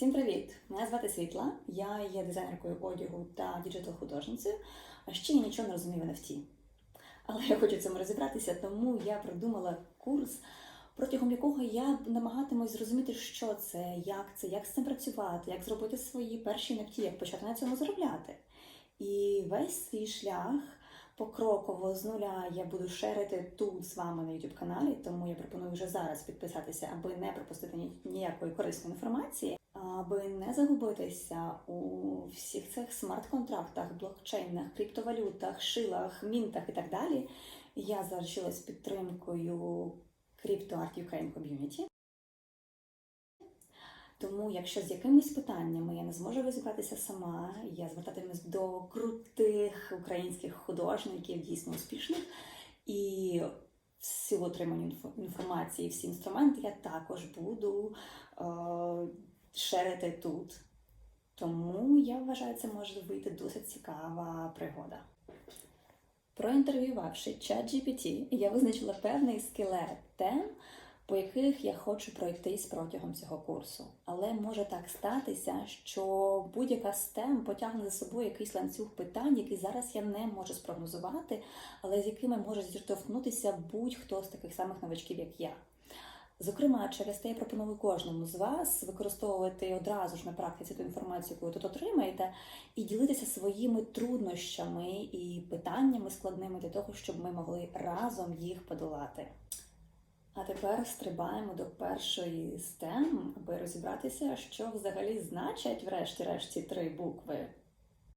Всім привіт! Мене звати Світла. Я є дизайнеркою одягу та діджитал-художницею, а ще я нічого не розумію в NFT. Але я хочу в цьому розібратися, тому я придумала курс, протягом якого я намагатимусь зрозуміти, що це, як це, як з цим працювати, як зробити свої перші NFT, як почати на цьому заробляти. І весь свій шлях покроково з нуля я буду шерити тут з вами на YouTube каналі, тому я пропоную вже зараз підписатися, аби не пропустити ніякої корисної інформації, аби не загубитися у всіх цих смарт-контрактах, блокчейнах, криптовалютах, шилах, мінтах і так далі. Я заручилась підтримкою Crypto Art Ukraine Community. Тому, якщо з якимись питаннями я не зможу розібратися сама, я звертатимусь до крутих українських художників, дійсно успішних, і всю отриману інфо- інформації, всі інструменти я також буду е, шерити тут. Тому я вважаю, це може вийти досить цікава пригода. Проінтерв'ювавши ChatGPT, я визначила певний скелет тем, по яких я хочу пройтись протягом цього курсу. Але може так статися, що будь-яка з тем потягне за собою якийсь ланцюг питань, який зараз я не можу спрогнозувати, але з якими може зіштовхнутися будь-хто з таких самих новачків, як я. Зокрема, через те я пропоную кожному з вас використовувати одразу ж на практиці ту інформацію, яку ви тут отримаєте, і ділитися своїми труднощами і питаннями складними для того, щоб ми могли разом їх подолати. А тепер стрибаємо до першої з тем, аби розібратися, що взагалі значать, врешті-решт, ці три букви